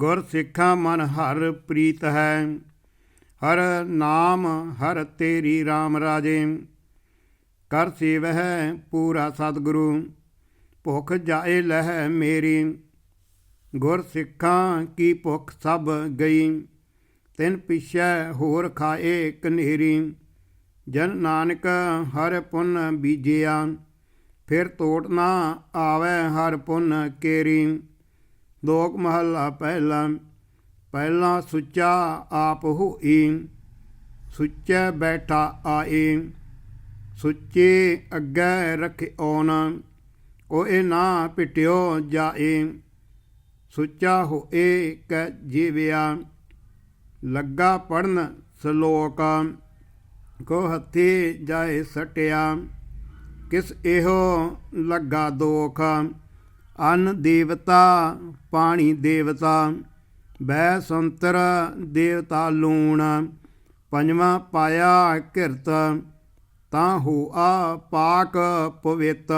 ਗੁਰ ਸਿੱਖਾ ਮਨ ਹਰ ਪ੍ਰੀਤ ਹੈ। ਹਰ ਨਾਮ ਹਰ ਤੇਰੀ RAM ਰਾਜੇ। ਕਰ ਸੇਵਹਿ ਪੂਰਾ ਸਤਿਗੁਰੂ, ਭੁਖ ਜਾਏ ਲਹਿ ਮੇਰੀ। ਗੁਰ ਸਿੱਖਾਂ ਕੀ ਭੁਖ ਸਭ ਗਈ, ਤਿਨ ਪਿਛੈ ਹੋਰ ਖਾਏ ਕਨੇਰੀ। ਜਨ ਨਾਨਕ ਹਰ ਪੁੰਨ ਬੀਜਿਆ, ਫਿਰ ਤੋੜ ਨਾ ਆਵੇ ਹਰ ਪੁੰਨ ਕੇਰੀ। ਲੋਕ ਮਹੱਲਾ ਪਹਿਲਾ ਪਹਿਲਾ ਸੁੱਚਾ ਆਪ ਹੋਈ ਸੁੱਚੇ ਬੈਠਾ ਆਏ ਸੁੱਚੇ ਅੱਗੇ ਰੱਖੇ ਓਨ ਕੋਏ ਨਾ ਪਿਟਿਓ ਜਾਏ ਸੁੱਚਾ ਹੋਏ ਕੈ ਜੀਵਿਆ, ਲੱਗਾ ਪੜਨ ਸ਼ਲੋਕ, ਕੋ ਹੱਥੀ ਜਾਏ ਸਟਿਆ, ਕਿਸ ਇਹੋ ਲੱਗਾ ਦੋਖ ਅੰਨ ਦੇਵਤਾ, ਪਾਣੀ ਦੇਵਤਾ ਬੈ ਸੰਤਰ ਦੇਵਤਾ ਲੂਣ, ਪੰਜਵਾਂ ਪਾਇਆ ਕਿਰਤ, ਤਾਂ ਹੋਆ ਪਾਕ ਪਵਿੱਤ।